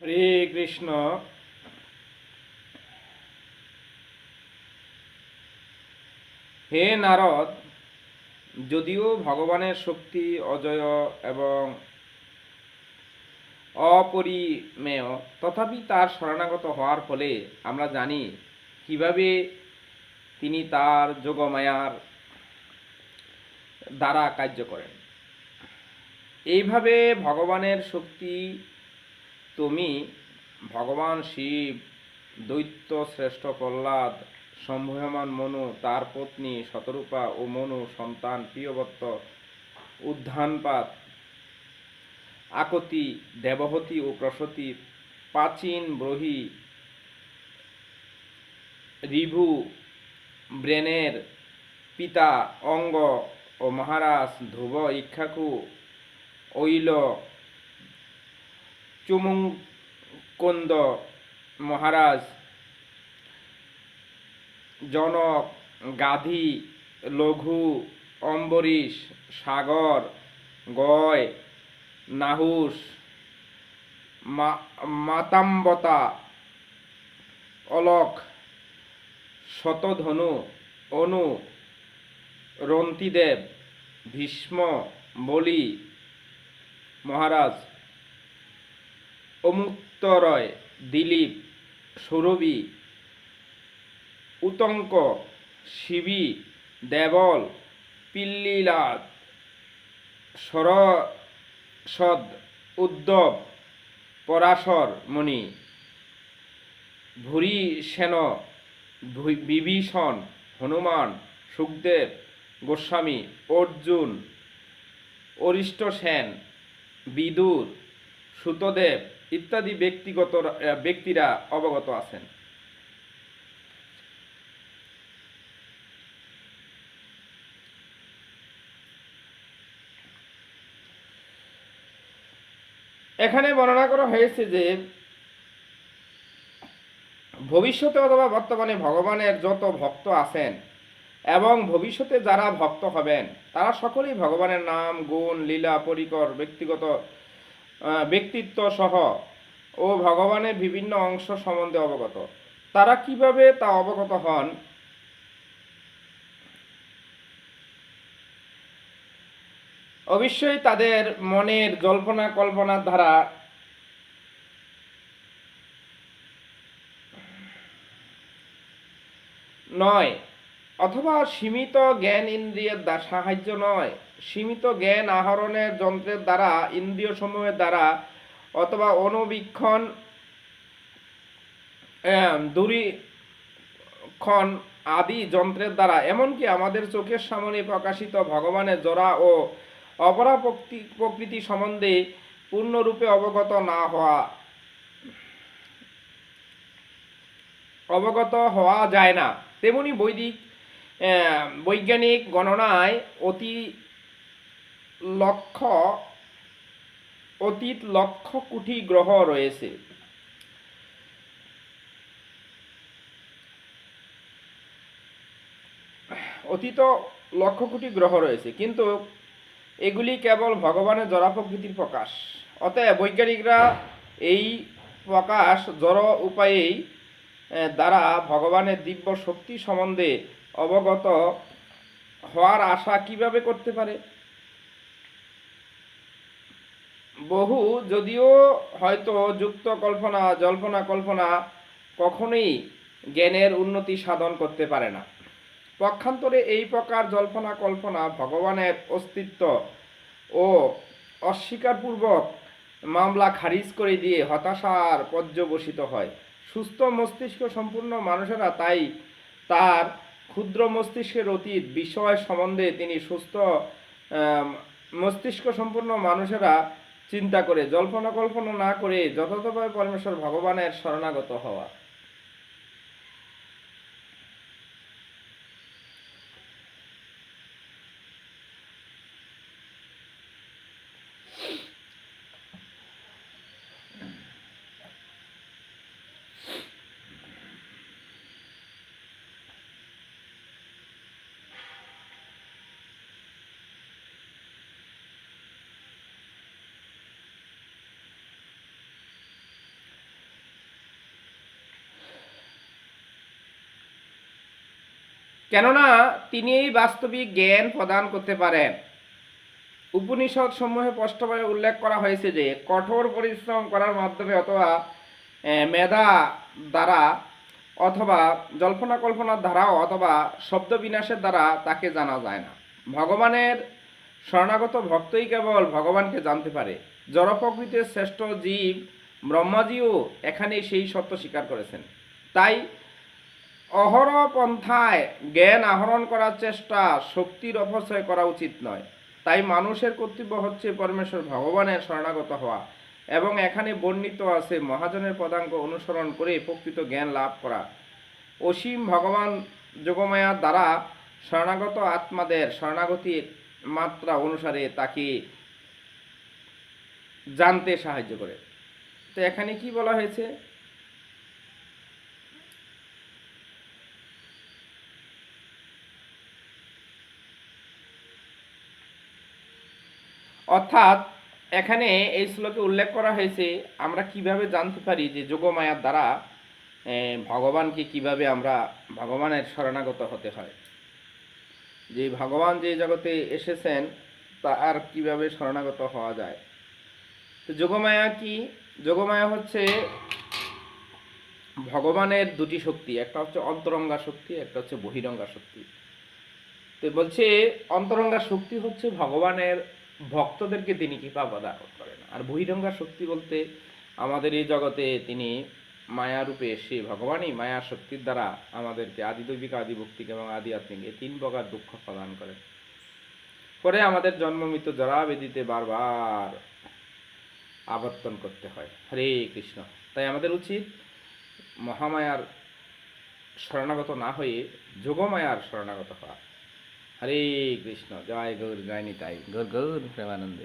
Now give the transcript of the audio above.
হরে কৃষ্ণ। হে নারদ, যদিও ভগবানের শক্তি অজয় এবং অপরিমেয়, তথাপি তার শরণাগত হওয়ার ফলে আমরা জানি কীভাবে তিনি তার যোগমায়ার দ্বারা কার্য করেন। এইভাবে ভগবানের শক্তি তুমি ভগবান শিব, দৈত্য শ্রেষ্ঠ প্রহ্লাদ, সম্ভয়মান মনু, তার পত্নী শতরূপা ও মনু সন্তান প্রিয়বত্ত উদ্ধানপাত, আকতি, দেবহতী ও প্রসূতি, প্রাচীন ব্রহী রিভু, ব্রেনের পিতা, অঙ্গ ও মহারাজ, ধ্রুব, ইক্ষাকু, ঐল চুমুকুন্দ মহারাজ জনক গাধী, লঘু, অম্বরীশ, সাগর, গয় নাহুস মাতাম্বতা, অলক, শতধনু, অনু, রন্তিদেব, ভীষ্ম, বলি। মহারাজ অমুক্তরয় দিলীপ, সুরভি, উতঙ্ক, শিবি, দেবল পিল্লীলাদ সরসদ, উদ্ধব, পরাশর, মুনি ভূরি সেন বিভীষণ, হনুমান, সুখদেব, গোস্বামী, অর্জুন অরিষ্ট সেন বিদুর, সুতদেব ইত্যাদি ব্যক্তিগত ব্যক্তিরা অবগত আছেন। এখানে বর্ণনা করা হয়েছে যে, ভবিষ্যতে অথবা বর্তমানে ভগবানের যত ভক্ত আছেন এবং ভবিষ্যতে যারা ভক্ত হবেন, তারা সকলেই ভগবানের নাম, গুণ, লীলা, পরিকর, ব্যক্তিগত ব্যক্তিত্ব সহ ও ভগবানের বিভিন্ন অংশ সম্বন্ধে অবগত। তারা কীভাবে তা অবগত হন? অবশ্যই তাদের মনের জল্পনা কল্পনার দ্বারা নয়। অথবা সীমিত জ্ঞান ইন্দ্রিয়ের সাহায্য নয়। সীমিত জ্ঞান আহরণের যন্ত্রের দ্বারা, ইন্দ্রিয় সমূহের দ্বারা অথবা অনুবীক্ষণ দূরীক্ষণ আদি যন্ত্রের দ্বারা, এমনকি আমাদের চোখের সামনে প্রকাশিত ভগবানের জোড়া ও অপরা প্রকৃতি- সম্বন্ধে পূর্ণরূপে অবগত না হওয়া, অবগত হওয়া যায় না। তেমনি বৈদিক বৈজ্ঞানিক গণনায় অতি লক্ষ, অতীত লক্ষ কোটি গ্রহ রয়েছে। অতীত লক্ষ কোটি গ্রহ রয়েছে, কিন্তু এগুলি কেবল ভগবানের জড়া প্রকৃতির প্রকাশ। অতএব বৈজ্ঞানিকরা এই প্রকাশ জড় উপায়েই দ্বারা ভগবানের দিব্য শক্তি সম্বন্ধে অবগত হওয়ার আশা কীভাবে করতে পারে? বহু, যদিও হয়তো যুক্ত কল্পনা, জল্পনা কল্পনা কখনোই জ্ঞানের উন্নতি সাধন করতে পারে না। পক্ষান্তরে এই প্রকার জল্পনা কল্পনা ভগবানের অস্তিত্ব ও অস্বীকারপূর্বক মামলা খারিজ করে দিয়ে হতাশার পর্যবসিত হয়। সুস্থ মস্তিষ্ক সম্পূর্ণ মানুষেরা তাই তার ক্ষুদ্র মস্তিষ্কের অতীত বিষয় সম্বন্ধে তিনি সুস্থ মস্তিষ্ক সম্পূর্ণ মানুষেরা চিন্তা করে, জল্পনা কল্পনা না করে যথাযথভাবে পরমেশ্বর ভগবানের শরণাগত হওয়া। কেননা তিনি বাস্তবিক জ্ঞান প্রদান করতে পারেন। উপনিষদ সমূহে স্পষ্টভাবে উল্লেখ করা হয়েছে যে, কঠোর পরিশ্রম করার মাধ্যমে অথবা মেধা দ্বারা অথবা জল্পনা কল্পনার দ্বারাও অথবা শব্দ বিনাশের দ্বারা তাকে জানা যায় না। ভগবানের শরণাগত ভক্তই কেবল ভগবানকে জানতে পারে। জড় প্রকৃতির শ্রেষ্ঠ জীব ব্রহ্মাজিও এখানে সেই সত্য স্বীকার করেছেন। তাই অহর পন্থায় জ্ঞান আহরণ করার চেষ্টা শক্তির অপচয় করা উচিত নয়। তাই মানুষের কর্তব্য হচ্ছে পরমেশ্বর ভগবানের শরণাগত হওয়া এবং এখানে বর্ণিত আছে মহাজনের পদাঙ্ক অনুসরণ করে প্রকৃত জ্ঞান লাভ করা। অসীম ভগবান যোগমায়ার দ্বারা শরণাগত আত্মাদের শরণাগতির মাত্রা অনুসারে তাকে জানতে সাহায্য করে। তো এখানে কি বলা হয়েছে? অর্থাৎ এখানে এই শ্লোকে উল্লেখ করা হয়েছে, আমরা কীভাবে জানতে পারি যে যোগমায়ার দ্বারা ভগবানকে কীভাবে আমরা ভগবানের শরণাগত হতে হয়? যে ভগবান যে জগতে এসেছেন, তার কীভাবে শরণাগত হওয়া যায়? তো যোগমায়া কি? যোগমায়া হচ্ছে ভগবানের দুটি শক্তি, একটা হচ্ছে অন্তরঙ্গা শক্তি, একটা হচ্ছে বহিরঙ্গা শক্তি। তো বলছে, অন্তরঙ্গা শক্তি হচ্ছে ভগবানের ভক্তদেরকে তিনি কৃপা প্রদান করেন। আর বহিরঙ্গা শক্তি বলতে আমাদের এই জগতে তিনি মায়া রূপে এসে ভগবানই মায়া শক্তির দ্বারা আমাদেরকে আদি আদিদৈবিক আদিভক্তিক এবং আদি আত্মিক এই তিন প্রকার দুঃখ প্রদান করেন। পরে আমাদের জন্ম মৃত্যু জরা বেদিতে বারবার আবর্তন করতে হয়। হরে কৃষ্ণ। তাই আমাদের উচিত মহামায়ার শরণাগত না হয়ে যোগমায়ার শরণাগত হওয়া। હરે કૃષ્ણ જય ગૌર ગાયની તાઈ ગૌર ગૌર પ્રેમાનંદ